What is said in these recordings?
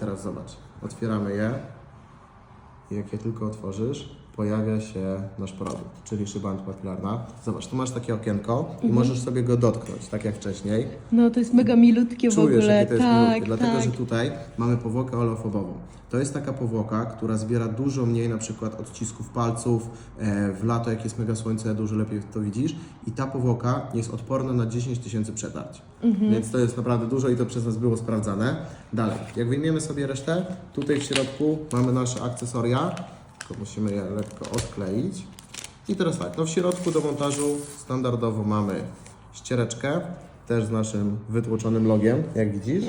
teraz zobacz. Otwieramy je. I jak je tylko otworzysz, pojawia się nasz produkt, czyli szyba antypapilarna. Zobacz, tu masz takie okienko i możesz sobie go dotknąć, tak jak wcześniej. No to jest mega milutkie w Czujesz, ogóle. jakie to jest tak, milutkie, dlatego tak. że tutaj mamy powłokę oleofobową. To jest taka powłoka, która zbiera dużo mniej na przykład odcisków palców. E, w lato, jak jest mega słońce, dużo lepiej to widzisz. I ta powłoka jest odporna na 10 tysięcy przetarć. Mhm. Więc to jest naprawdę dużo i to przez nas było sprawdzane. Dalej, jak wyjmiemy sobie resztę, tutaj w środku mamy nasze akcesoria, tylko musimy je lekko odkleić. I teraz tak, no w środku do montażu standardowo mamy ściereczkę, też z naszym wytłoczonym logiem, jak widzisz.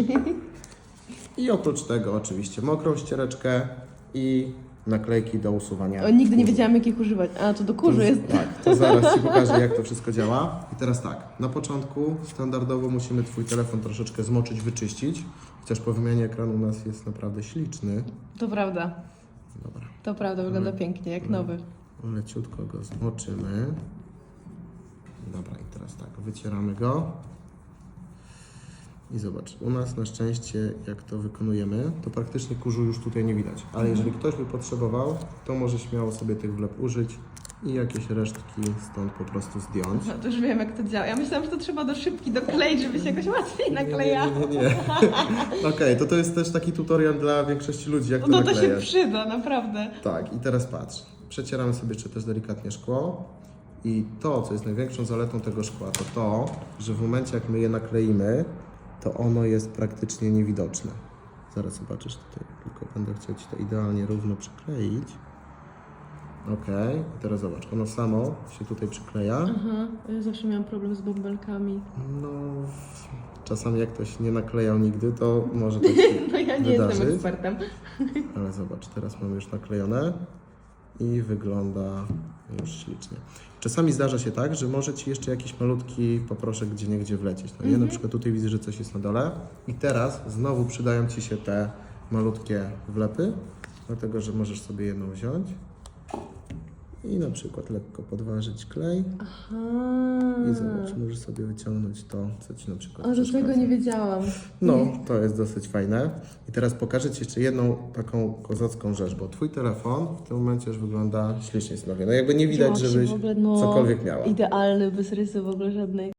I oprócz tego oczywiście mokrą ściereczkę i naklejki do usuwania. O, nigdy nie kurzu. wiedziałam, jakich używać. A, to do kurzu jest. Tak, to zaraz Ci pokażę, jak to wszystko działa. I teraz tak, na początku standardowo musimy Twój telefon troszeczkę zmoczyć, wyczyścić. Chociaż po wymianie ekranu u nas jest naprawdę śliczny. To prawda. Dobra, To prawda, wygląda pięknie, jak nowy. leciutko go zmoczymy. Dobra, i teraz tak, wycieramy go. I zobacz, u nas na szczęście, jak to wykonujemy, to praktycznie kurzu już tutaj nie widać. Ale jeżeli ktoś by potrzebował, to może śmiało sobie tych wlep użyć i jakieś resztki stąd po prostu zdjąć. No to już wiem, jak to działa. Ja myślałam, że to trzeba do szybki dokleić, żeby się jakoś łatwiej naklejało. Nie, nie, nie. nie. Okej, to to jest też taki tutorial dla większości ludzi, jak to No to się przyda, naprawdę. Tak, i teraz patrz. Przecieramy sobie jeszcze też delikatnie szkło. I to, co jest największą zaletą tego szkła, to to, że w momencie, jak my je nakleimy, to ono jest praktycznie niewidoczne. Zaraz zobaczysz tutaj, tylko będę chciał Ci to idealnie równo przykleić. Okej, i teraz zobacz, ono samo się tutaj przykleja. Aha, ja zawsze miałam problem z bąbelkami. No, czasami jak ktoś nie naklejał nigdy, to może tak się No ja nie jestem wydarzyć. ekspertem. Ale zobacz, teraz mamy już naklejone i wygląda już ślicznie. Czasami zdarza się tak, że może Ci jeszcze jakiś malutki poproszek gdzie niegdzie wlecieć. No ja na przykład tutaj widzę, że coś jest na dole i teraz znowu przydają Ci się te malutkie wlepy, dlatego że możesz sobie jedną wziąć i na przykład lekko podważyć klej Aha. i zobacz, możesz sobie wyciągnąć to, co Ci na przykład A do przeszkadza. tego nie wiedziałam. No, to jest dosyć fajne. I teraz pokażę Ci jeszcze jedną taką kozacką rzecz, bo Twój telefon w tym momencie już wygląda ślicznie sobie. No jakby nie widać, się żebyś w ogóle, no, cokolwiek miała. Idealny, bez rysy w ogóle żadnej.